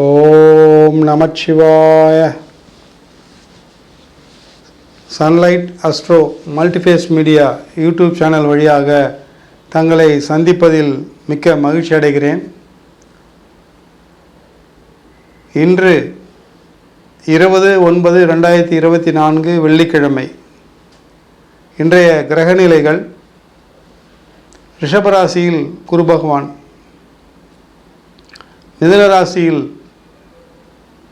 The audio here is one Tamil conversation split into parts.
ஓம் நமச்சிவாய. Sunlight astro multiface media YouTube channel வழியாக தங்களை சந்திப்பதில் மிக்க மகிழ்ச்சி அடைகிறேன். இன்று இருபது ஒன்பது ரெண்டாயிரத்தி இருபத்தி நான்கு வெள்ளிக்கிழமை. இன்றைய கிரகநிலைகள் ரிஷபராசியில் குரு பகவான். மிதனராசியில்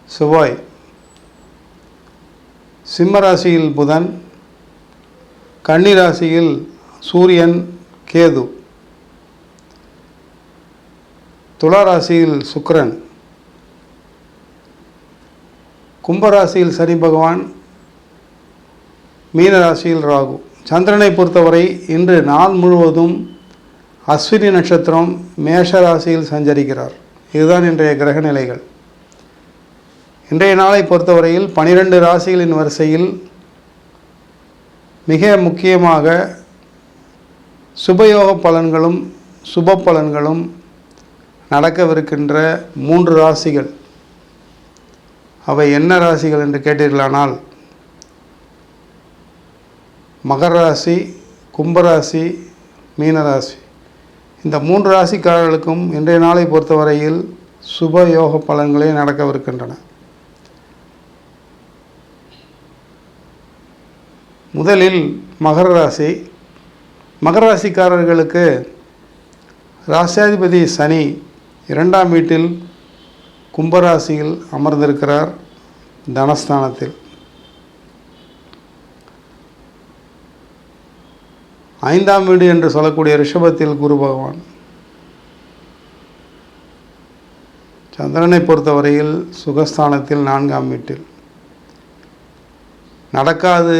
செவ்வாய். சிம்மராசியில் புதன் கன்னி ராசியில் சூரியன் கேது. துளாராசியில் சுக்கரன். கும்பராசியில் சனி பகவான் மீனராசியில் ராகு. சந்திரனை பொறுத்தவரை இன்று நாள் முழுவதும் அஸ்வினி நட்சத்திரம் மேஷ ராசியில் சஞ்சரிக்கிறார். இதுதான் இன்றைய கிரக நிலைகள் இன்றைய நாளை பொறுத்தவரையில் பனிரெண்டு ராசிகளின் வரிசையில் மிக முக்கியமாக சுபயோக பலன்களும் சுப பலன்களும் நடக்கவிருக்கின்ற மூன்று ராசிகள். அவை என்ன ராசிகள் என்று கேட்டீர்களானால் மகர ராசி கும்பராசி மீனராசி இந்த மூன்று ராசிக்காரர்களுக்கும் இன்றைய நாளை பொறுத்தவரையில் சுப யோக பலன்களே நடக்கவிருக்கின்றன. முதலில் மகர ராசி. மகர ராசிக்காரர்களுக்கு ராசியாதிபதி சனி இரண்டாம் வீட்டில் கும்பராசியில் அமர்ந்திருக்கிறார் தனஸ்தானத்தில். ஐந்தாம் வீடு என்று சொல்லக்கூடிய ரிஷபத்தில் குரு பகவான். சந்திரனை பொறுத்தவரையில் சுகஸ்தானத்தில் நான்காம் வீட்டில். நடக்காது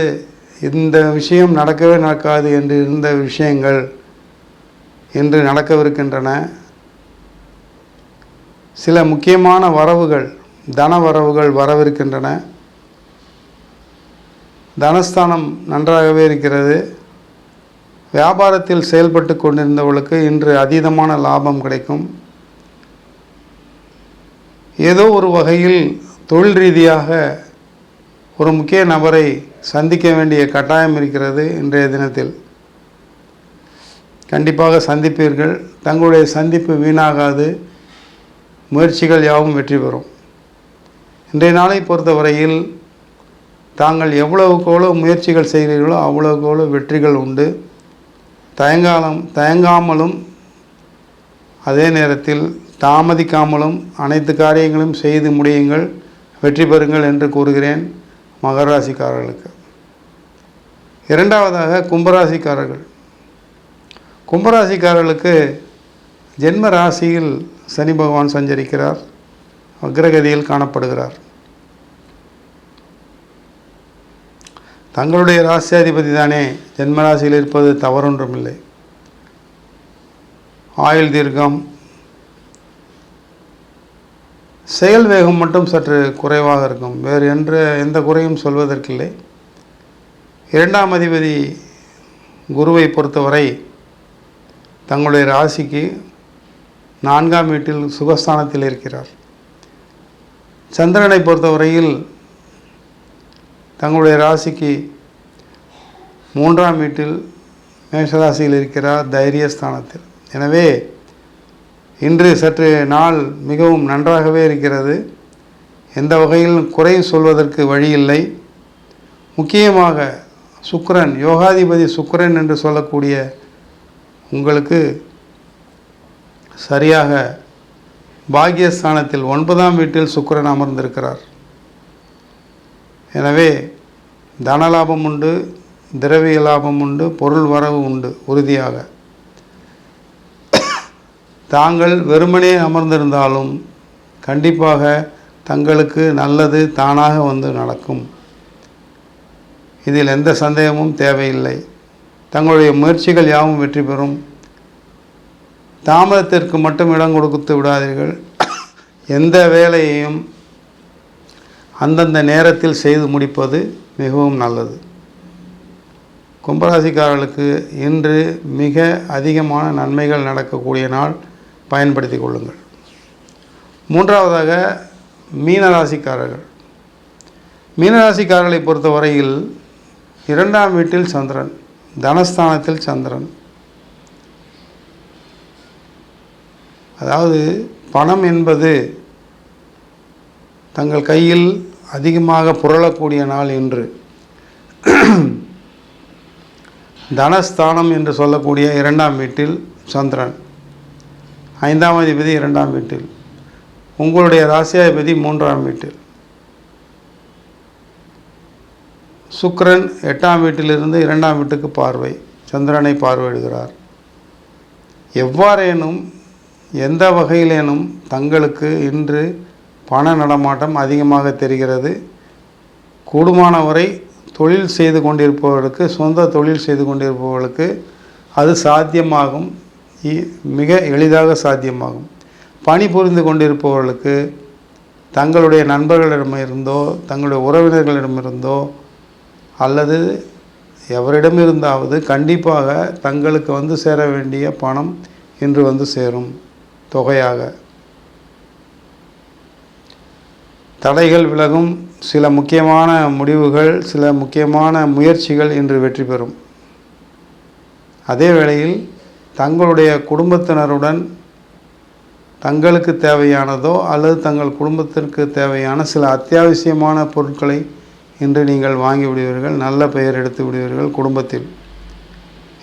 இந்த விஷயம் நடக்கவே நடக்காது என்று இருந்த விஷயங்கள் இன்று நடக்கவிருக்கின்றன. சில முக்கியமான வரவுகள் தன வரவுகள் வரவிருக்கின்றன. தனஸ்தானம் நன்றாகவே இருக்கிறது. வியாபாரத்தில் செயல்பட்டு கொண்டிருந்தவர்களுக்கு இன்று அதீதமான லாபம் கிடைக்கும். ஏதோ ஒரு வகையில் தொழில் ரீதியாக ஒரு முக்கிய நபரை சந்திக்க வேண்டிய கட்டாயம் இருக்கிறது இன்றைய தினத்தில். கண்டிப்பாக சந்திப்பீர்கள். தங்களுடைய சந்திப்பு வீணாகாது. முயற்சிகள் யாவும் வெற்றி பெறும். இன்றைய நாளை பொறுத்தவரையில் தாங்கள் எவ்வளவுக்கு எவ்வளவு முயற்சிகள் செய்கிறீர்களோ அவ்வளவுக்கு எவ்வளோ வெற்றிகள் உண்டு. தயங்காலம் தயங்காமலும் அதே நேரத்தில் தாமதிக்காமலும் அனைத்து காரியங்களும் செய்து முடியுங்கள். வெற்றி பெறுங்கள் என்று கூறுகிறேன். மகராசிக்காரர்களுக்கு இரண்டாவதாக கும்பராசிக்காரர்கள். கும்பராசிக்காரர்களுக்கு ஜென்ம ராசியில் சனி பகவான் சஞ்சரிக்கிறார். அக்ரகதியில் காணப்படுகிறார். தங்களுடைய ராசியாதிபதி தானே ஜென்மராசியில் இருப்பது தவறொன்றுமில்லை. ஆயுள் தீர்க்கம் செயல் வேகம் மட்டும் சற்று குறைவாக இருக்கும். வேறு என்ற எந்த குறையும் சொல்வதற்கில்லை. இரண்டாம் அதிபதி குருவை பொறுத்தவரை தங்களுடைய ராசிக்கு நான்காம் வீட்டில் சுகஸ்தானத்தில் இருக்கிறார். சந்திரனை பொறுத்தவரையில் தங்களுடைய ராசிக்கு மூன்றாம் வீட்டில் மேஷராசியில் இருக்கிறார் தைரியஸ்தானத்தில். எனவே இன்று சற்று நாள் மிகவும் நன்றாகவே இருக்கிறது. எந்த வகையிலும் குறை சொல்வதற்கு வழியில்லை. முக்கியமாக சுக்கரன் யோகாதிபதி சுக்கரன் என்று சொல்லக்கூடிய உங்களுக்கு சரியாக பாக்கியஸ்தானத்தில் ஒன்பதாம் வீட்டில் சுக்கிரன் அமர்ந்திருக்கிறார். எனவே தனலாபம் உண்டு திரவிய லாபம் உண்டு பொருள் வரவு உண்டு உறுதியாக. தாங்கள் வெறுமனே அமர்ந்திருந்தாலும் கண்டிப்பாக தங்களுக்கு நல்லது தானாக வந்து நடக்கும். இதில் எந்த சந்தேகமும் தேவையில்லை. தங்களுடைய முயற்சிகள் யாவும் வெற்றி பெறும். தாமதத்திற்கு மட்டும் இடம் கொடுத்து விடாதீர்கள். எந்த வேலையையும் அந்தந்த நேரத்தில் செய்து முடிப்பது மிகவும் நல்லது. கும்பராசிக்காரர்களுக்கு இன்று மிக அதிகமான நன்மைகள் நடக்கக்கூடிய நாள். பயன்படுத்தி கொள்ளுங்கள். மூன்றாவதாக மீனராசிக்காரர்கள். மீனராசிக்காரர்களை பொறுத்தவரையில் இரண்டாம் வீட்டில் சந்திரன் தனஸ்தானத்தில் சந்திரன். அதாவது பணம் என்பது தங்கள் கையில் அதிகமாக புரளக்கூடிய நாள் என்று. தனஸ்தானம் என்று சொல்லக்கூடிய இரண்டாம் வீட்டில் சந்திரன். ஐந்தாம் அதிபதி இரண்டாம் வீட்டில். உங்களுடைய ராசியாதிபதி மூன்றாம் வீட்டில். சுக்கரன் எட்டாம் வீட்டிலிருந்து இரண்டாம் வீட்டுக்கு பார்வை. சந்திரனை பார்வையிடுகிறார். எவ்வாறேனும் எந்த வகையிலேனும் தங்களுக்கு இன்று பண நடமாட்டம் அதிகமாக தெரிகிறது. கூடுமானவரை தொழில் செய்து கொண்டிருப்பவர்களுக்கு சொந்த தொழில் செய்து கொண்டிருப்பவர்களுக்கு அது சாத்தியமாகும். மிக எளிதாக சாத்தியமாகும். பணி புரிந்து கொண்டிருப்பவர்களுக்கு தங்களுடைய நண்பர்களிடமிருந்தோ தங்களுடைய உறவினர்களிடமிருந்தோ அல்லது எவரிடமிருந்தாவது கண்டிப்பாக தங்களுக்கு வந்து சேர வேண்டிய பணம் இன்று வந்து சேரும் தொகையாக. தடைகள் விலகும். சில முக்கியமான முடிவுகள் சில முக்கியமான முயற்சிகள் இன்று வெற்றி பெறும். அதே வேளையில் தங்களுடைய குடும்பத்தினருடன் தங்களுக்கு தேவையானதோ அல்லது தங்கள் குடும்பத்திற்கு தேவையான சில அத்தியாவசியமான பொருட்களை இன்று நீங்கள் வாங்கி விடுவீர்கள் நல்ல பெயர் எடுத்து விடுவீர்கள் குடும்பத்தில்.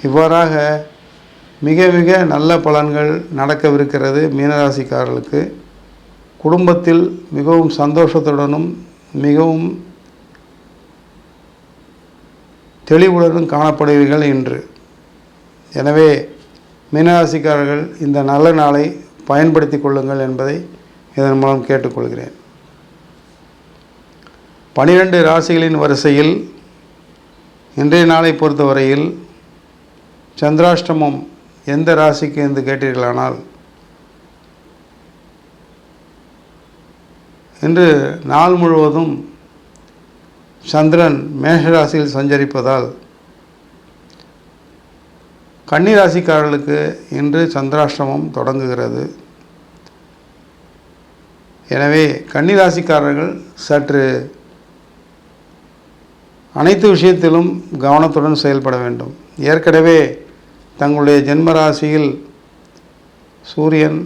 இவ்வாறாக மிக மிக நல்ல பலன்கள் நடக்கவிருக்கிறது மீனராசிக்காரர்களுக்கு. குடும்பத்தில் மிகவும் சந்தோஷத்துடனும் மிகவும் தெளிவுடனும் காணப்படுவீர்கள் இன்று. எனவே மீனராசிக்காரர்கள் இந்த நல்ல நாளை பயன்படுத்தி கொள்ளுங்கள் என்பதை இதன் மூலம் கேட்டுக்கொள்கிறேன். பனிரெண்டு ராசிகளின் வரிசையில் இன்றைய நாளை பொறுத்தவரையில் சந்திராஷ்டமம் எந்த ராசிக்கு என்று கேட்டீர்களானால் இன்று நாள் முழுவதும் சந்திரன் மேஷராசியில் சஞ்சரிப்பதால் கன்னிராசிக்காரர்களுக்கு இன்று சந்திராஷ்டமம் தொடங்குகிறது. எனவே கன்னிராசிக்காரர்கள் சற்று அனைத்து விஷயத்திலும் கவனத்துடன் செயல்பட வேண்டும். ஏற்கனவே தங்களுடைய ஜென்மராசியில் சூரியன்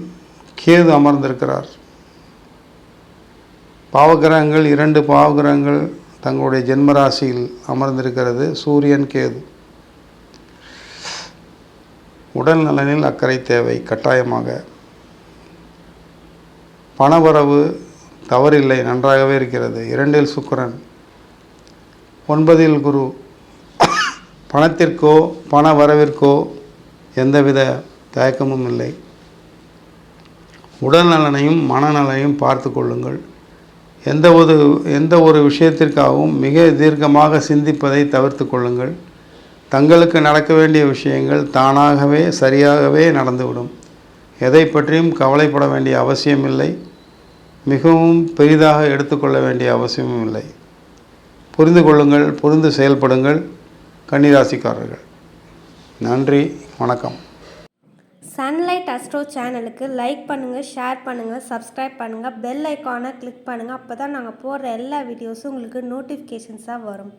கேது அமர்ந்திருக்கிறார். பாவகிரகங்கள் இரண்டு பாவகிரகங்கள் தங்களுடைய ஜென்ம ராசியில் அமர்ந்திருக்கிறது. சூரியன் கேது. உடல் நலனில் அக்கறை தேவை. கட்டாயமாக. பணவரவு தவறில்லை. நன்றாகவே இருக்கிறது. இரண்டில் சுக்கரன். ஒன்பதில் குரு. பணத்திற்கோ பண வரவிற்கோ எந்தவித தயக்கமும் இல்லை. உடல் நலனையும் மனநலனையும் பார்த்து கொள்ளுங்கள். எந்த ஒரு எந்த ஒரு விஷயத்திற்காகவும் மிக தீர்க்கமாக சிந்திப்பதை தவிர்த்து கொள்ளுங்கள். தங்களுக்கு நடக்க வேண்டிய விஷயங்கள் தானாகவே சரியாகவே நடந்துவிடும். எதை பற்றியும் கவலைப்பட வேண்டிய அவசியமில்லை. மிகவும் பெரிதாக எடுத்துக்கொள்ள வேண்டிய அவசியமும் இல்லை புரிந்து கொள்ளுங்கள் புரிந்து செயல்படுங்கள் கன்னிராசிக்காரர்கள். நன்றி வணக்கம். சன்லைட் அஸ்ட்ரோ சேனலுக்கு லைக் பண்ணுங்கள் ஷேர் பண்ணுங்கள் சப்ஸ்கிரைப் பண்ணுங்கள் பெல் ஐக்கானை கிளிக் பண்ணுங்கள் அப்போ தான் நாங்கள் போடுற எல்லா வீடியோஸும் உங்களுக்கு நோட்டிஃபிகேஷன்ஸாக வரும்.